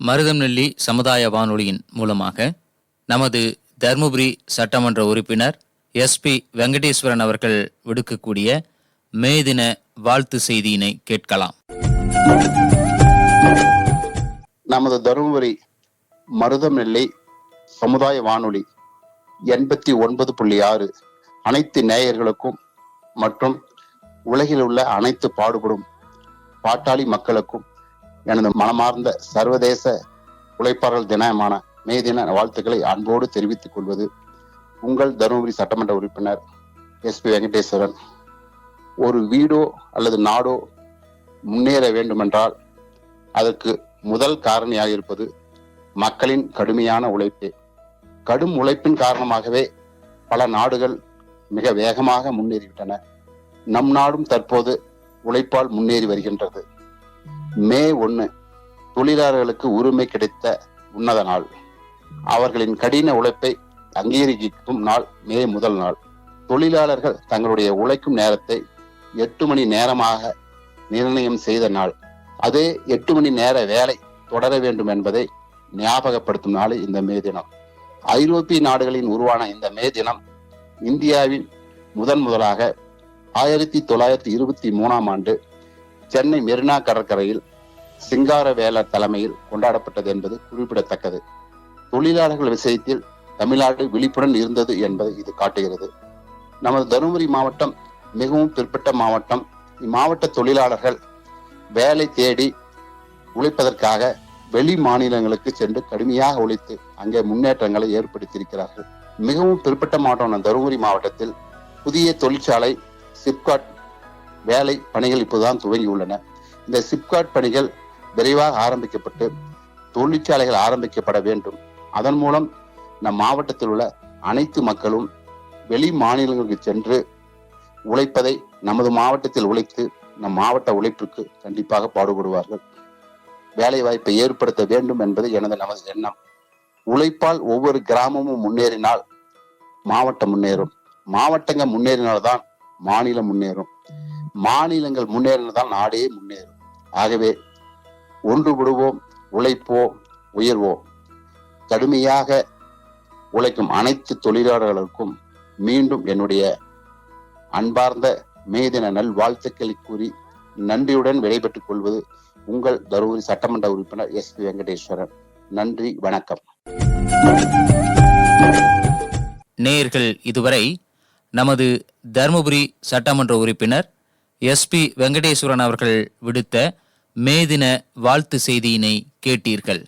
மருதம்நெல்லி சமுதாய வானொலியின் மூலமாக நமது தருமபுரி சட்டமன்ற உறுப்பினர் எஸ்பி வெங்கடேஸ்வரன் அவர்கள் விடுக்கக்கூடிய மே தின வாழ்த்து செய்தியினை கேட்கலாம். நமது தருமபுரி மருதம் நெல்லி சமுதாய வானொலி எண்பத்தி ஒன்பது புள்ளி ஆறு அனைத்து நேயர்களுக்கும் மற்றும் உலகில் உள்ள அனைத்து பாடுபடும் பாட்டாளி மக்களுக்கும் எனது மனமார்ந்த சர்வதேச உழைப்பாளர்கள் தினமான மே தின வாழ்த்துக்களை அன்போடு தெரிவித்துக் கொள்வது உங்கள் தருமபுரி சட்டமன்ற உறுப்பினர் எஸ் பி வெங்கடேஸ்வரன். ஒரு வீடோ அல்லது நாடோ முன்னேற வேண்டுமென்றால் அதற்கு முதல் காரணியாக இருப்பது மக்களின் கடுமையான உழைப்பே. கடும் உழைப்பின் காரணமாகவே பல நாடுகள் மிக வேகமாக முன்னேறிவிட்டன. நம் நாடும் தற்போது உழைப்பால் முன்னேறி வருகின்றது. மே ஒன்று தொழிலாளர்களுக்கு உரிமை கிடைத்த உன்னத நாள். அவர்களின் கடின உழைப்பை அங்கீகரிக்கும் நாள் மே முதல் நாள். தொழிலாளர்கள் தங்களுடைய உழைக்கும் நேரத்தை எட்டு மணி நேரமாக நிர்ணயம் செய்த நாள். அதே எட்டு மணி நேர வேலை தொடர வேண்டும் என்பதை ஞாபகப்படுத்தும் நாள் இந்த மே தினம். ஐரோப்பிய நாடுகளின் உருவான இந்த மே தினம் இந்தியாவின் முதன் முதலாக ஆயிரத்தி தொள்ளாயிரத்தி இருபத்தி மூணாம் ஆண்டு சென்னை மெரினா கடற்கரையில் சிங்காரவேலர் தலைமையில் கொண்டாடப்பட்டது என்பது குறிப்பிடத்தக்கது. தொழிலாளர்கள் விஷயத்தில் தமிழ்நாடு விழிப்புடன் இருந்தது என்பதை இது காட்டுகிறது. நமது தருமபுரி மாவட்டம் மிகவும் பிற்பட்ட மாவட்டம். இம்மாவட்ட தொழிலாளர்கள் வேலை தேடி உழைப்பதற்காக வெளி மாநிலங்களுக்கு சென்று கடுமையாக உழைத்து அங்கே முன்னேற்றங்களை ஏற்படுத்தியிருக்கிறார்கள். மிகவும் பிற்பட்ட மாவட்டம் தருமபுரி மாவட்டத்தில் புதிய தொழிற்சாலை சிப்காட் வேலை பணிகள் இப்போதுதான் துவங்கியுள்ளன. இந்த சிப்காட் பணிகள் விரைவாக ஆரம்பிக்கப்பட்டு தொழிற்சாலைகள் ஆரம்பிக்கப்பட வேண்டும். அதன் மூலம் நம் மாவட்டத்தில் உள்ள அனைத்து மக்களும் வெளி மாநிலங்களுக்கு சென்று உழைப்பதை நமது மாவட்டத்தில் உழைத்து நம் மாவட்ட உழைப்பிற்கு கண்டிப்பாக பாடுபடுவார்கள். வேலை வாய்ப்பை ஏற்படுத்த வேண்டும் என்பது எனது நமது எண்ணம். உழைப்பால் ஒவ்வொரு கிராமமும் முன்னேறினால் மாவட்டம் முன்னேறும். மாவட்டங்கள் முன்னேறினால்தான் மாநிலம் முன்னேறும். மாநிலங்கள் முன்னேறினதால் நாடே முன்னேறும். ஆகவே ஒன்றுபடுவோம் உழைப்போம் உயர்வோம். கடுமையாக உழைக்கும் அனைத்து தொழிலாளர்களுக்கும் மீண்டும் என்னுடைய அன்பார்ந்த மேதின நல்வாழ்த்துக்களை நல் வாழ்த்துக்களை கூறி நன்றியுடன் விடைபெற்றுக் கொள்வது உங்கள் தருமபுரி சட்டமன்ற உறுப்பினர் எஸ் பி வெங்கடேஸ்வரன். நன்றி வணக்கம். நேர்கள் இதுவரை நமது தருமபுரி சட்டமன்ற உறுப்பினர் எஸ்பி வெங்கடேஸ்வரன் அவர்கள் விடுத்த மே தின வாழ்த்து செய்தியினை கேட்டீர்கள்.